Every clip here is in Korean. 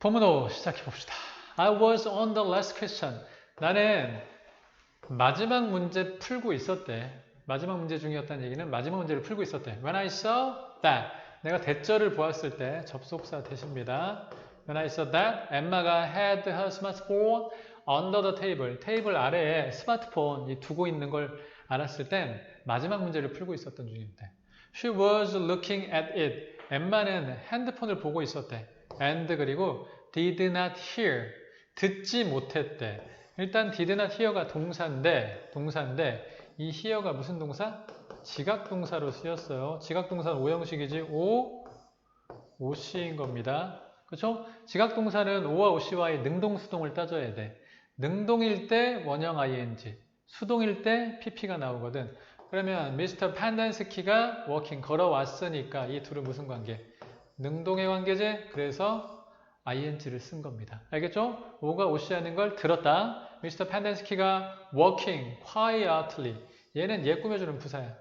본문으로 시작해 봅시다. I was on the last question. 나는 마지막 문제 풀고 있었대. 마지막 문제 중이었다는 얘기는 마지막 문제를 풀고 있었대. When I saw that. 내가 대절을 보았을 때 접속사 대시입니다. When I saw that, 엠마가 had her smartphone under the table. 테이블 아래에 스마트폰 두고 있는 걸 알았을 땐 마지막 문제를 풀고 있었던 중인데. She was looking at it. 엠마는 핸드폰을 보고 있었대. And 그리고 did not hear. 듣지 못했대. 일단 did not hear가 동사인데, 동사인데 이 hear가 무슨 동사? 지각 동사로 쓰였어요. 지각 동사는 오형식이지 오, 오씨인 겁니다. 그렇죠? 지각 동사는 오와 오씨와의 능동 수동을 따져야 돼. 능동일 때 원형 ing, 수동일 때 pp가 나오거든. 그러면 미스터 판단스키가 워킹 걸어왔으니까 이 둘은 무슨 관계? 능동의 관계제. 그래서 ing를 쓴 겁니다. 알겠죠? 오가 오씨 하는 걸 들었다. 미스터 판단스키가 walking quietly. 얘는 얘 꾸며주는 부사야.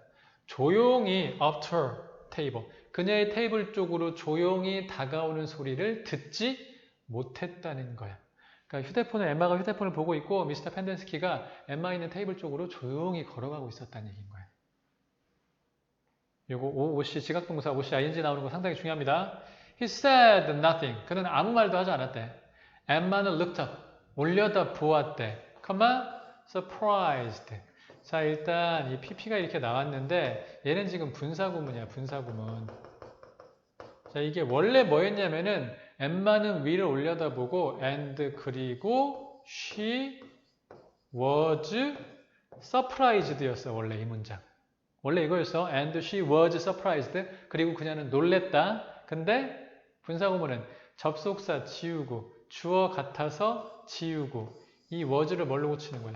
조용히 after table. 그녀의 테이블 쪽으로 조용히 다가오는 소리를 듣지 못했다는 거야. 그러니까 휴대폰을 엠마가 휴대폰을 보고 있고 미스터 펜덴스키가 엠마 있는 테이블 쪽으로 조용히 걸어가고 있었다는 얘기인 거야. 오, 오씨 지각동사 오씨 ing 나오는 거 상당히 중요합니다. He said nothing. 그는 아무 말도 하지 않았대. 엠마는 looked up. 올려다 보았대. comma surprised. 자 일단 이 pp가 이렇게 나왔는데 얘는 지금 분사구문이야 분사구문. 자 이게 원래 뭐였냐면은 엠마는 위를 올려다보고 and 그리고 she was surprised였어 원래 이 문장. 원래 이거였어. and she was surprised. 그리고 그녀는 놀랬다. 근데 분사구문은 접속사 지우고 주어 같아서 지우고 이 was를 뭘로 고치는 거야?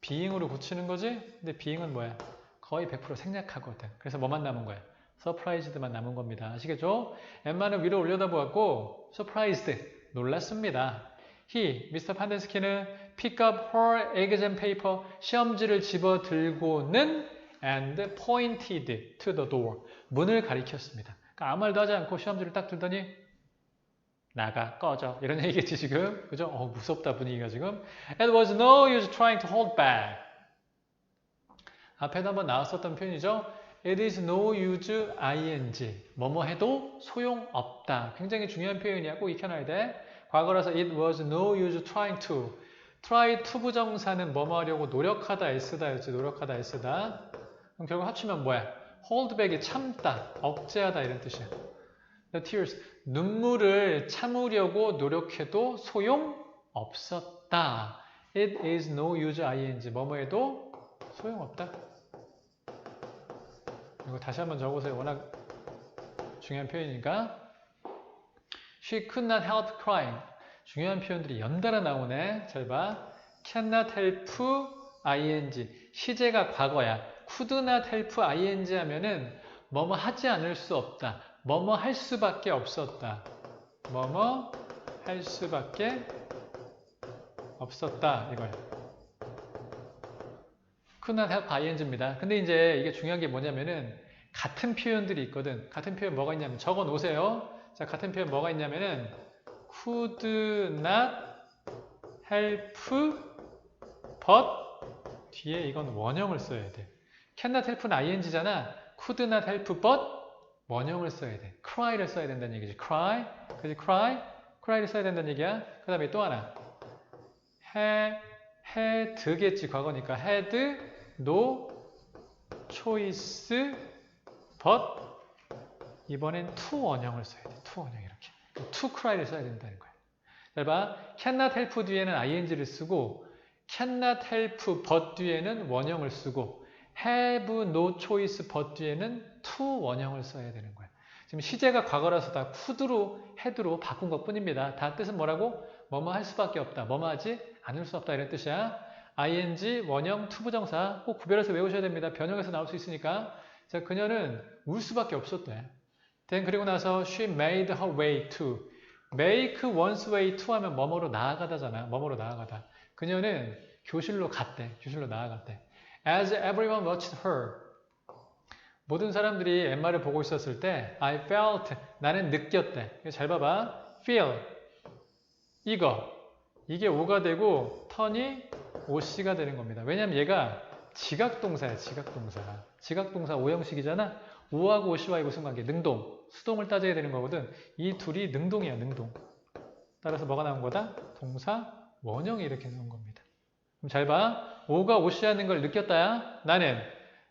being으로 고치는 거지? 근데 being은 뭐야? 거의 100% 생략하거든. 그래서 뭐만 남은 거야? surprised만 남은 겁니다. 아시겠죠? 엠마는 위로 올려다보았고 surprised 놀랐습니다. He, Mr. 판덴스키는 pick up her exam paper 시험지를 집어 들고는 and pointed to the door 문을 가리켰습니다. 그러니까 아무 말도 하지 않고 시험지를 딱 들더니 나가 꺼져 이런 얘기겠지 지금 그죠? 어, 무섭다 분위기가 지금 It was no use trying to hold back 앞에도 한번 나왔었던 표현이죠. It is no use ing. 뭐뭐 해도 소용없다. 굉장히 중요한 표현이야. 꼭 익혀놔야 돼. 과거라서 it was no use trying to. try to 부정사는 뭐뭐 하려고 노력하다 애쓰다였지. 노력하다 애쓰다. 그럼 결국 합치면 뭐야? hold back이 참다, 억제하다 이런 뜻이야. The tears. 눈물을 참으려고 노력해도 소용 없었다. It is no use ing. 뭐뭐 해도 소용없다. 이거 다시 한번 적어보세요. 워낙 중요한 표현이니까. She could not help crying. 중요한 표현들이 연달아 나오네. 잘 봐. cannot help ing. 시제가 과거야. Not help ing 하면은 뭐뭐 하지 않을 수 없다. 뭐뭐 할 수밖에 없었다. 뭐뭐 할 수밖에 없었다. could not help ing입니다. 근데 이제 이게 중요한 게 뭐냐면은 같은 표현들이 있거든. 같은 표현 뭐가 있냐면 적어 놓으세요. 자, 같은 표현 뭐가 있냐면은 could not help but 뒤에 이건 원형을 써야 돼. Cannot help는 ing잖아. could not help but 원형을 써야 돼. cry를 써야 된다는 얘기지. cry. 그지 cry. cry를 써야 된다는 얘기야. 그 다음에 또 하나. 해, had겠지. 과거니까. had no choice but 이번엔 to 원형을 써야 돼. to 원형 이렇게. to cry를 써야 된다는 거야. 잘 봐. cannot help 뒤에는 ing를 쓰고 cannot help but 뒤에는 원형을 쓰고 have no choice but 뒤에는 to 원형을 써야 되는 거야. 지금 시제가 과거라서 다 could로 had로 바꾼 것 뿐입니다. 다 뜻은 뭐라고? 뭐뭐 할 수밖에 없다. 뭐뭐 하지 않을 수 없다 이런 뜻이야. ing 원형 투부정사 꼭 구별해서 외우셔야 됩니다. 변형에서 나올 수 있으니까. 자, 그녀는 울 수밖에 없었대. then 그리고 나서 she made her way to make one's way to 하면 뭐뭐로 나아가다잖아. 뭐뭐로 나아가다. 그녀는 교실로 갔대. 교실로 나아갔대. As everyone watched her. 모든 사람들이 엠마를 보고 있었을 때 I felt 나는 느꼈대. 잘 봐봐. feel 이거 이게 오가 되고 턴이 오씨가 되는 겁니다. 왜냐면 얘가 지각동사야 지각동사. 지각동사 오형식이잖아. 오하고 오씨와의 무슨 관계? 능동. 수동을 따져야 되는 거거든. 이 둘이 능동이야 능동. 따라서 뭐가 나온 거다? 동사 원형이 이렇게 나온 겁니다. 그럼 잘 봐. 오가 오씨 하는 걸 느꼈다야. 나는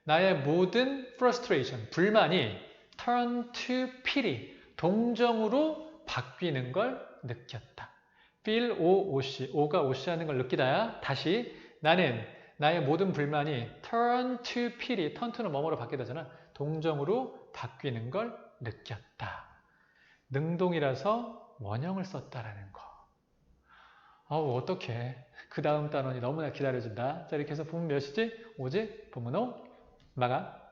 나의 모든 frustration, 불만이 turn to pity, 동정으로 바뀌는 걸 느꼈다. feel o 오씨, 오가 오씨 하는 걸 느끼다야. 다시 나는 나의 모든 불만이 turn to pity, turn to는 뭐뭐로 바뀌다잖아. 동정으로 바뀌는 걸 느꼈다. 능동이라서 원형을 썼다라는 거. 아우 어떡해. 그 다음 단원이 너무나 기다려진다. 자 이렇게 해서 부문 몇이지? 오지? 부문 5 마감.